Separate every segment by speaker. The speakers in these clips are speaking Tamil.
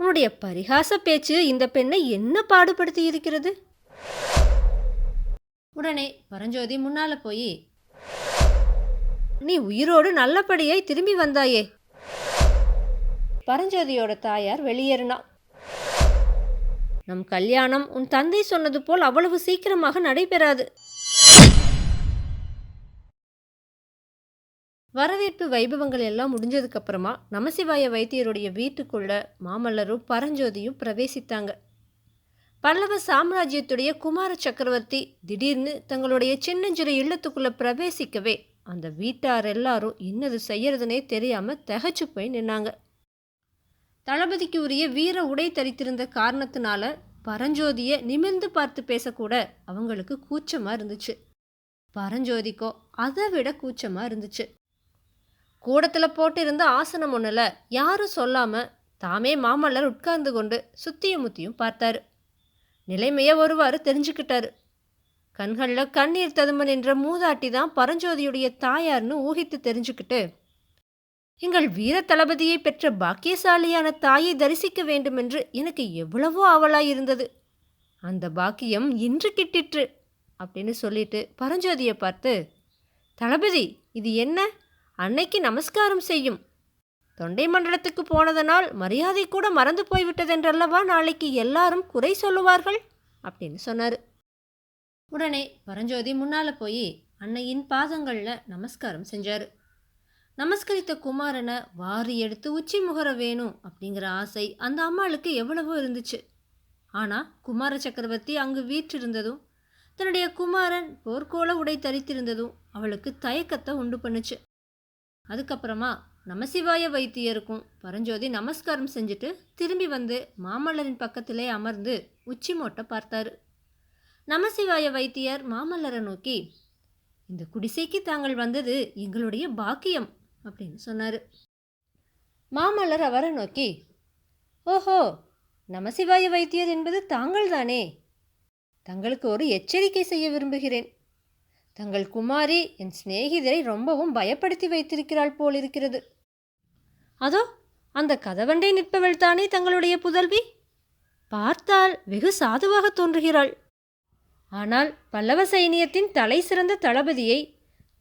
Speaker 1: உன்னுடைய பரிகாச பேச்சு இந்த பெண்ணை என்ன பாடுபடுத்தி இருக்கிறது? உடனே பரஞ்சோதி முன்னால போய் நீ உயிரோடு நல்லபடியாய் திரும்பி வந்தாயே. பரஞ்சோதியோட தாயார் வெளியேறினா நம் கல்யாணம் உன் தந்தை சொன்னது போல் அவ்வளவு சீக்கிரமாக நடைபெறாது. வரவேற்பு வைபவங்கள் எல்லாம் முடிஞ்சதுக்கப்புறமா நமசிவாய வைத்தியருடைய வீட்டுக்குள்ள மாமல்லரும் பரஞ்சோதியும் பிரவேசித்தாங்க. பல்லவ சாம்ராஜ்யத்துடைய குமார சக்கரவர்த்தி திடீர்னு தங்களுடைய சின்னஞ்சிறு இல்லத்துக்குள்ள பிரவேசிக்கவே அந்த வீட்டார் எல்லாரும் என்னது செய்யறதுனே தெரியாம தகச்சு போய் நின்னாங்க. தளபதிக்கு உரிய வீர உடை தரித்திருந்த காரணத்தினால பரஞ்சோதியை நிமிர்ந்து பார்த்து பேசக்கூட அவங்களுக்கு கூச்சமாக இருந்துச்சு. பரஞ்சோதிக்கோ அதை விட கூச்சமாக இருந்துச்சு. கூடத்தில் போட்டு இருந்த ஆசனம் ஒன்றில் யாரும் சொல்லாமல் தாமே மாமல்லர் உட்கார்ந்து கொண்டு சுத்தியும் முத்தியும் பார்த்தார். நிலைமையை ஒருவாறு தெரிஞ்சுக்கிட்டாரு. கண்களில் கண்ணீர் ததும்ப நின்ற மூதாட்டி தான் பரஞ்சோதியுடைய தாயார்னு ஊகித்து தெரிஞ்சுக்கிட்டு எங்கள் வீர தளபதியை பெற்ற பாக்கியசாலியான தாயை தரிசிக்க வேண்டுமென்று எனக்கு எவ்வளவோ ஆவலாயிருந்தது. அந்த பாக்கியம் இன்று கிட்டிற்று அப்படின்னு சொல்லிட்டு பரஞ்சோதியை பார்த்து தளபதி இது என்ன? அன்னைக்கு நமஸ்காரம் செய்யும். தொண்டை மண்டலத்துக்கு போனதனால் மரியாதை கூட மறந்து போய்விட்டதென்றல்லவா நாளைக்கு எல்லாரும் குறை சொல்லுவார்கள்? அப்படின்னு சொன்னார். உடனே பரஞ்சோதி முன்னால் போய் அன்னையின் பாதங்களில் நமஸ்காரம் செஞ்சார். நமஸ்கரித்த குமாரனை வாரி எடுத்து உச்சி முகர வேணும் அப்படிங்கிற ஆசை அந்த அம்மாளுக்கு எவ்வளவோ இருந்துச்சு. ஆனால் குமார சக்கரவர்த்தி அங்கு வீற்றிருந்ததும் தன்னுடைய குமாரன் போர்க்கோள உடை தரித்திருந்ததும் அவளுக்கு தயக்கத்தை உண்டு பண்ணுச்சு. அதுக்கப்புறமா நமசிவாய வைத்தியருக்கும் பரஞ்சோதி நமஸ்காரம் செஞ்சுட்டு திரும்பி வந்து மாமல்லரின் பக்கத்திலே அமர்ந்து உச்சி மோட்டை பார்த்தாரு. நமசிவாய வைத்தியர் மாமல்லரை நோக்கி இந்த குடிசைக்கு தாங்கள் வந்தது எங்களுடைய பாக்கியம் அப்படின்னு சொன்னார். மாமல்லர் அவரை நோக்கி ஓஹோ நமசிவாய வைத்தியர் என்பது தாங்கள் தானே தங்களுக்கு ஒரு எச்சரிக்கை செய்ய விரும்புகிறேன். தங்கள் குமாரி என் சிநேகிதரை ரொம்பவும் பயப்படுத்தி வைத்திருக்கிறாள் போலிருக்கிறது. அதோ அந்த கதவண்டை நிற்பவள் தானே தங்களுடைய புதல்வி? பார்த்தால் வெகு சாதுவாக தோன்றுகிறாள். ஆனால் பல்லவ சைனியத்தின் தலை சிறந்த தளபதியை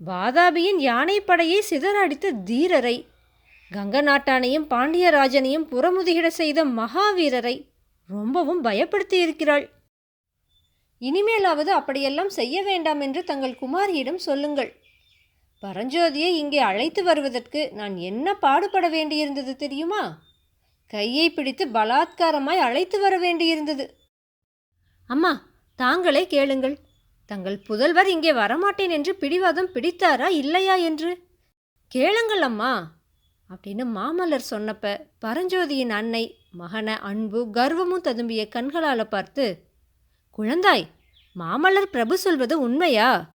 Speaker 1: வாதாபியின் யானைப்படையை சிதறடித்த தீரரை கங்க நாட்டானையும் பாண்டியராஜனையும் புறமுதுகிட செய்த மகாவீரரை ரொம்பவும் பயப்படுத்தி இருக்கிறாள். இனிமேலாவது அப்படியெல்லாம் செய்ய வேண்டாம் என்று தங்கள் குமாரியிடம் சொல்லுங்கள். பரஞ்சோதியை இங்கே அழைத்து வருவதற்கு நான் என்ன பாடுபட வேண்டியிருந்தது தெரியுமா? கையை பிடித்து பலாத்காரமாய் அழைத்து வர வேண்டியிருந்தது. அம்மா தாங்களே கேளுங்கள். தங்கள் புதல்வர் இங்கே வரமாட்டேன் என்று பிடிவாதம் பிடித்தாரா இல்லையா என்று? கேளுங்கள் அம்மா அப்படின்னு மாமல்லர் சொன்னப்ப பரஞ்சோதியின் அன்னை மகனை அன்பு கர்வமும் ததும்பிய கண்களால் பார்த்து குழந்தாய் மாமல்லர் பிரபு சொல்வது உண்மையா?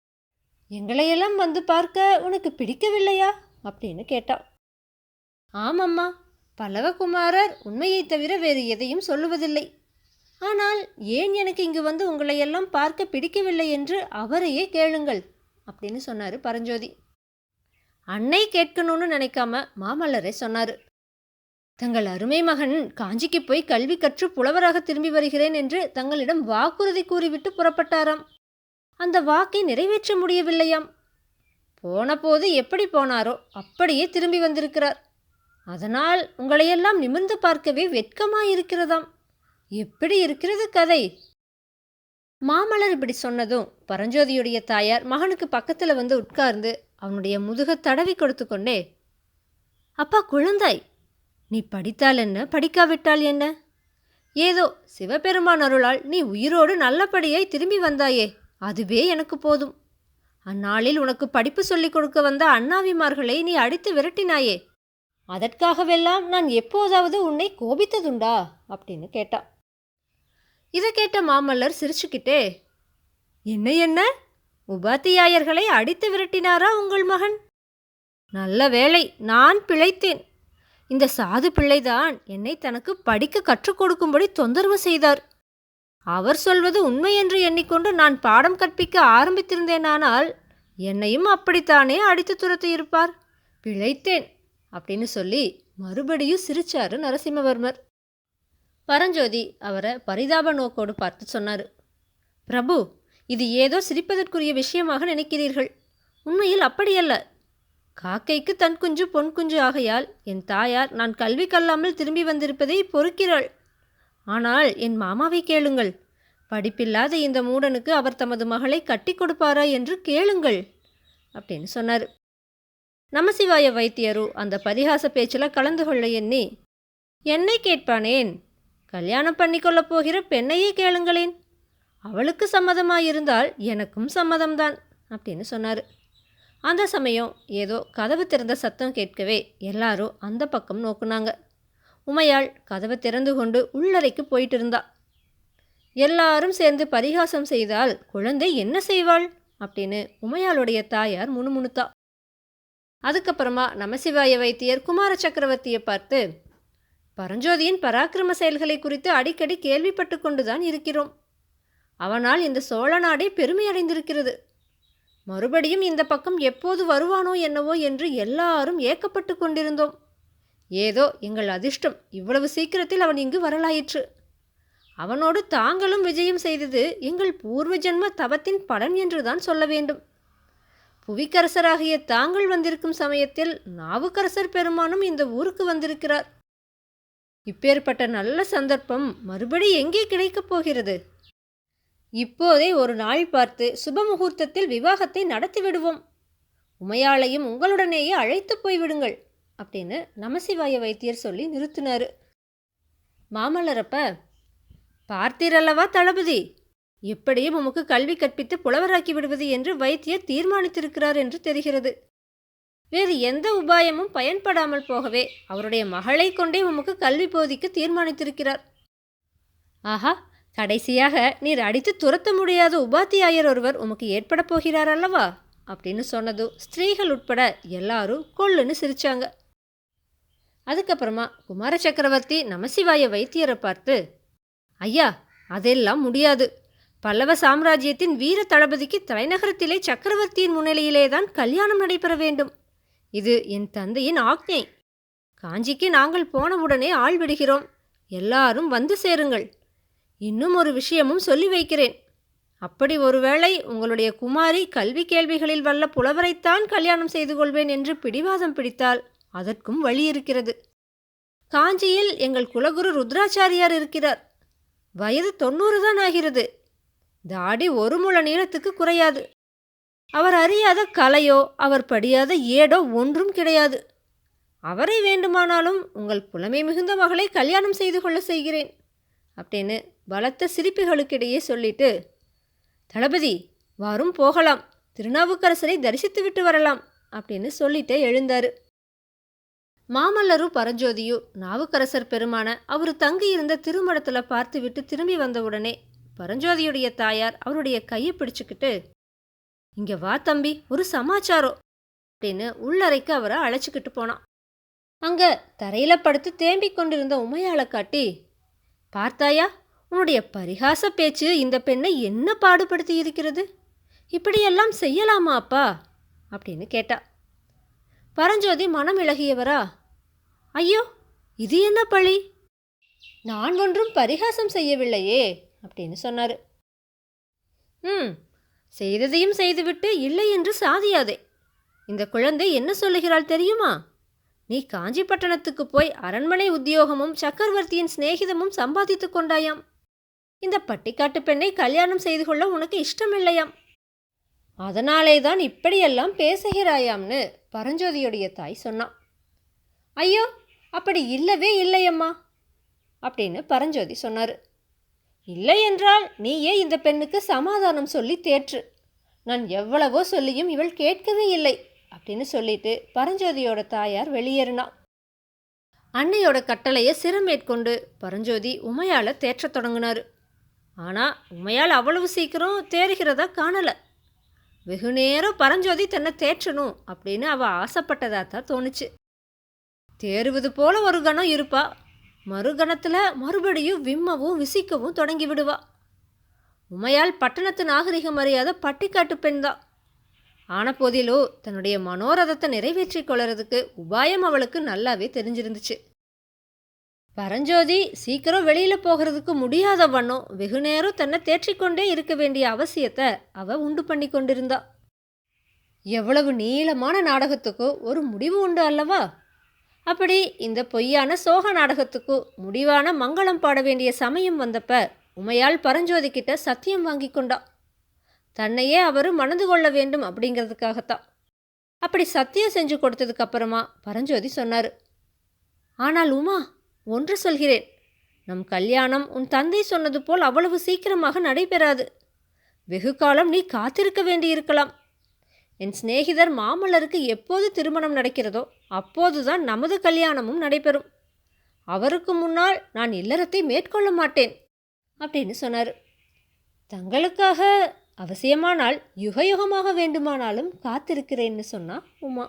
Speaker 1: எங்களையெல்லாம் வந்து பார்க்க உனக்கு பிடிக்கவில்லையா? அப்படின்னு கேட்டாள். ஆமம்மா பல்லவகுமாரர் உண்மையைத் தவிர வேறு எதையும் சொல்லுவதில்லை. ஆனால் ஏன் எனக்கு இங்கு வந்து உங்களையெல்லாம் பார்க்க பிடிக்கவில்லை என்று அவரையே கேளுங்கள் அப்படின்னு சொன்னார் பரஞ்சோதி. அன்னை கேட்கணும்னு நினைக்காம மாமல்லரே சொன்னார். தங்கள் அருமை மகன் காஞ்சிக்கு போய் கல்வி கற்று புலவராக திரும்பி வருகிறேன் என்று தங்களிடம் வாக்குறுதி கூறிவிட்டு புறப்பட்டாராம். அந்த வாக்கை நிறைவேற்ற முடியவில்லையாம். போனபோது எப்படி போனாரோ அப்படியே திரும்பி வந்திருக்கிறார். அதனால் உங்களையெல்லாம் நிமிர்ந்து பார்க்கவே வெட்கமாயிருக்கிறதாம். எப்படி இருக்கிறது கதை? மாமலர் இப்படி சொன்னதும் பரஞ்சோதியுடைய தாயார் மகனுக்கு பக்கத்தில் வந்து உட்கார்ந்து அவனுடைய முதுக தடவி கொடுத்து கொண்டே அப்பா குழந்தாய் நீ படித்தால் என்ன? படிக்காவிட்டால் என்ன? ஏதோ சிவபெருமான் அருளால் நீ உயிரோடு நல்லபடியாய் திரும்பி வந்தாயே அதுவே எனக்கு போதும். அந்நாளில் உனக்கு படிப்பு சொல்லிக் கொடுக்க வந்த அண்ணாவிமார்களை நீ அடித்து விரட்டினாயே அதற்காகவெல்லாம் நான் எப்போதாவது உன்னை கோபித்ததுண்டா? அப்படின்னு கேட்டா இதை கேட்ட மாமல்லர் சிரிச்சுக்கிட்டே என்ன என்ன? உபாத்தியாயர்களை அடித்து விரட்டினாரா உங்கள் மகன்? நல்ல வேளை நான் பிழைத்தேன். இந்த சாது பிள்ளைதான் என்னை தனக்கு படிக்க கற்றுக் கொடுக்கும்படி தொந்தரவு செய்தார். அவர் சொல்வது உண்மை என்று எண்ணிக்கொண்டு நான் பாடம் கற்பிக்க ஆரம்பித்திருந்தேனானால் என்னையும் அப்படித்தானே அடித்து துரத்தி இருப்பார். பிழைத்தேன் அப்படின்னு சொல்லி மறுபடியும் சிரிச்சாரு நரசிம்மவர்மர். பரஞ்சோதி அவரை பரிதாப நோக்கோடு பார்த்து சொன்னார். பிரபு இது ஏதோ சிரிப்பதற்குரிய விஷயமாக நினைக்கிறீர்கள். உண்மையில் அப்படியல்ல. காக்கைக்கு தன் குஞ்சு பொன் குஞ்சு ஆகையால் என் தாயார் நான் கல்வி கல்லாமல் திரும்பி வந்திருப்பதை பொறுக்கிறாள். ஆனால் என் மாமாவை கேளுங்கள். படிப்பில்லாத இந்த மூடனுக்கு அவர் தமது மகளை கட்டி கொடுப்பாரா என்று கேளுங்கள் அப்படின்னு சொன்னார். நமசிவாய வைத்தியரு அந்த பரிகாச பேச்சில் கலந்து கொள்ள எண்ணி என்னை கேட்பானேன்? கல்யாணம் பண்ணிக்கொள்ளப் போகிற பெண்ணையே கேளுங்களேன். அவளுக்கு சம்மதமாயிருந்தால் எனக்கும் சம்மதம்தான் அப்படின்னு சொன்னார். அந்த சமயம் ஏதோ கதவு திறந்த சத்தம் கேட்கவே எல்லாரும் அந்த பக்கம் நோக்குனாங்க. உமையாள் கதவை திறந்து கொண்டு உள்ளறைக்கு போயிட்டு இருந்தா எல்லாரும் சேர்ந்து பரிகாசம் செய்தால் குழந்தை என்ன செய்வாள்? அப்படின்னு உமையாளுடைய தாயார் முணுமுணுத்தா. அதுக்கப்புறமா நமசிவாய வைத்தியர் குமார சக்கரவர்த்தியை பார்த்து பரஞ்சோதியின் பராக்கிரம செயல்களை குறித்து அடிக்கடி கேள்விப்பட்டு கொண்டுதான் இருக்கிறோம். அவனால் இந்த சோழ நாடே பெருமை அடைந்திருக்கிறது. மறுபடியும் இந்த பக்கம் எப்போது வருவானோ என்னவோ என்று எல்லாரும் ஏக்கப்பட்டு கொண்டிருந்தோம். ஏதோ எங்கள் அதிர்ஷ்டம். இவ்வளவு சீக்கிரத்தில் அவன் இங்கு வரலாயிற்று. அவனோடு தாங்களும் விஜயம் செய்தது எங்கள் பூர்வ ஜென்ம தவத்தின் பலன் என்றுதான் சொல்ல வேண்டும். புவிக்கரசராகிய தாங்கள் வந்திருக்கும் சமயத்தில் நாவுக்கரசர் பெருமானும் இந்த ஊருக்கு வந்திருக்கிறார். இப்பேற்பட்ட நல்ல சந்தர்ப்பம் மறுபடி எங்கே கிடைக்கப் போகிறது? இப்போதே ஒரு நாள் பார்த்து சுப முகூர்த்தத்தில் விவாகத்தை நடத்திவிடுவோம். உமையாளையும் உங்களுடனேயே அழைத்து போய்விடுங்கள் அப்படின்னு நமசிவாய வைத்தியர் சொல்லி நிறுத்தினாரு. மாமல்லரப்ப பார்த்தீரல்லவா தளபதி? எப்படியும் உமக்கு கல்வி கற்பித்து புலவராக்கி விடுவது என்று வைத்தியர் தீர்மானித்திருக்கிறார் என்று தெரிகிறது. வேறு எந்த உபாயமும் பயன்படாமல் போகவே அவருடைய மகளை கொண்டே உமக்கு கல்வி போதிக்க தீர்மானித்திருக்கிறார். ஆஹா கடைசியாக நீர் அடித்து துரத்த முடியாத உபாத்தியாயர் ஒருவர் உமக்கு ஏற்பட போகிறார் அல்லவா? அப்படின்னு சொன்னதும் ஸ்திரீகள் உட்பட எல்லாரும் கொள்ளுன்னு சிரிச்சாங்க. அதுக்கப்புறமா குமார சக்கரவர்த்தி நமசிவாய வைத்தியரை பார்த்து ஐயா அதெல்லாம் முடியாது. பல்லவ சாம்ராஜ்யத்தின் வீர தளபதிக்கு தலைநகரத்திலே சக்கரவர்த்தியின் முன்னிலையிலே தான் கல்யாணம் நடைபெற வேண்டும். இது என் தந்தையின் ஆக்ஞை. காஞ்சிக்கு நாங்கள் போனவுடனே ஆள் விடுகிறோம். எல்லாரும் வந்து சேருங்கள். இன்னும் ஒரு விஷயமும் சொல்லி வைக்கிறேன். அப்படி ஒருவேளை உங்களுடைய குமாரி கல்வி கேள்விகளில் வல்ல புலவரைத்தான் கல்யாணம் செய்து கொள்வேன் என்று பிடிவாதம் பிடித்தால் அதற்கும் வழி இருக்கிறது. காஞ்சியில் எங்கள் குலகுரு ருத்ராச்சாரியார் இருக்கிறார். வயது தொண்ணூறு தான் ஆகிறது. தாடி ஒரு முழ நீளத்துக்கு குறையாது. அவர் அறியாத கலையோ அவர் படியாத ஏடோ ஒன்றும் கிடையாது. அவரை வேண்டுமானாலும் உங்கள் புலமை மிகுந்த மகளை கல்யாணம் செய்து கொள்ள செய்கிறேன். அப்படின்னு பலத்த சிரிப்புகளுக்கிடையே சொல்லிட்டு தளபதி வாரும் போகலாம். திருநாவுக்கரசரை தரிசித்து விட்டு வரலாம் அப்படின்னு சொல்லிட்டே எழுந்தாரு. மாமல்லரு பரஞ்சோதியு நாவுக்கரசர் பெருமான அவர் தங்கியிருந்த திருமணத்தில் பார்த்துவிட்டு திரும்பி வந்தவுடனே பரஞ்சோதியுடைய தாயார் அவருடைய கையை பிடிச்சுக்கிட்டு இங்கே வா தம்பி ஒரு சமாச்சாரம் அப்படின்னு உள்ளறைக்கு அவரை அழைச்சிக்கிட்டு போனான். அங்கே தரையில படுத்து தேம்பிக் கொண்டிருந்த உமையாளை காட்டி பார்த்தாயா உன்னுடைய பரிகாச பேச்சு இந்த பெண்ணை என்ன பாடுபடுத்தி இருக்கிறது? இப்படியெல்லாம் செய்யலாமா அப்பா? அப்படின்னு கேட்டா. பரஞ்சோதி மனம் இழகியவரா ஐயோ இது என்ன பழி? நான் ஒன்றும் பரிகாசம் செய்யவில்லையே அப்படின்னு சொன்னார். ம் செய்ததையும் செய்துவிட்டு இல்லை என்று சாதியாதே. இந்த குழந்தை என்ன சொல்லுகிறாள் தெரியுமா? நீ காஞ்சிப்பட்டணத்துக்கு போய் அரண்மனை உத்தியோகமும் சக்கரவர்த்தியின் சிநேகிதமும் சம்பாதித்து கொண்டாயாம். இந்த பட்டிக்காட்டு பெண்ணை கல்யாணம் செய்து கொள்ள உனக்கு இஷ்டமில்லையாம். அதனாலே தான் இப்படியெல்லாம் பேசுகிறாயாம்னு பரஞ்சோதியுடைய தாய் சொன்னான். ஐயோ அப்படி இல்லவே இல்லையம்மா அப்படின்னு பரஞ்சோதி சொன்னார். இல்லை என்றால் நீயே இந்த பெண்ணுக்கு சமாதானம் சொல்லி தேற்று. நான் எவ்வளவோ சொல்லியும் இவள் கேட்கவே இல்லை. அப்படின்னு சொல்லிட்டு பரஞ்சோதியோட தாயார் வெளியேறினா அன்னையோட கட்டளையை சிரமேற்கொண்டு பரஞ்சோதி உமையால தேற்றத் தொடங்கினார். ஆனால் உமையால் அவ்வளவு சீக்கிரம் தேறுகிறதா காணலை. வெகு நேரம் பரஞ்சோதி தன்னை தேற்றணும் அப்படின்னு அவள் ஆசைப்பட்டதா தான் தோணுச்சு. தேறுவது போல ஒரு கணம் இருப்பா. மறுகணத்தில் மறுபடியும் விம்மவும் விசிக்கவும் தொடங்கி விடுவா. உமையால் பட்டணத்து நாகரிகம் அறியாத பட்டிக்காட்டு பெண் தான் போதிலோ தன்னுடைய மனோரதத்தை நிறைவேற்றிக் கொள்றதுக்கு உபாயம் அவளுக்கு நல்லாவே தெரிஞ்சிருந்துச்சு. பரஞ்சோதி சீக்கிரம் வெளியில் போகிறதுக்கு முடியாத வண்ணம் வெகு நேரம் தன்னை தேற்றிக்கொண்டே இருக்க வேண்டிய அவசியத்தை அவ உண்டு பண்ணி கொண்டிருந்தா. எவ்வளவு நீளமான நாடகத்துக்கோ ஒரு முடிவு உண்டு அல்லவா? அப்படி இந்த பொய்யான சோக நாடகத்துக்கு முடிவான மங்களம் பாட வேண்டிய சமயம் வந்தப்ப உமையால் பரஞ்சோதி கிட்ட சத்தியம் வாங்கி கொண்டான் தன்னையே அவர் மணந்து கொள்ள வேண்டும் அப்படிங்கிறதுக்காகத்தான். அப்படி சத்தியம் செஞ்சு கொடுத்ததுக்கு அப்புறமா பரஞ்சோதி சொன்னார் ஆனால் உமா ஒன்று சொல்கிறேன். நம் கல்யாணம் உன் தந்தை சொன்னது போல் அவ்வளவு சீக்கிரமாக நடைபெறாது. வெகு காலம் நீ காத்திருக்க வேண்டியிருக்கலாம். என் சிநேகிதர் மாமல்லருக்கு எப்போது திருமணம் நடக்கிறதோ அப்போதுதான் நமது கல்யாணமும் நடைபெறும். அவருக்கு முன்னால் நான் இல்லறத்தை மேற்கொள்ள மாட்டேன் அப்படின்னு சொன்னார். தங்களுக்காக அவசியமானால் யுக யுகமாக வேண்டுமானாலும் காத்திருக்கிறேன்னு சொன்னா உமா.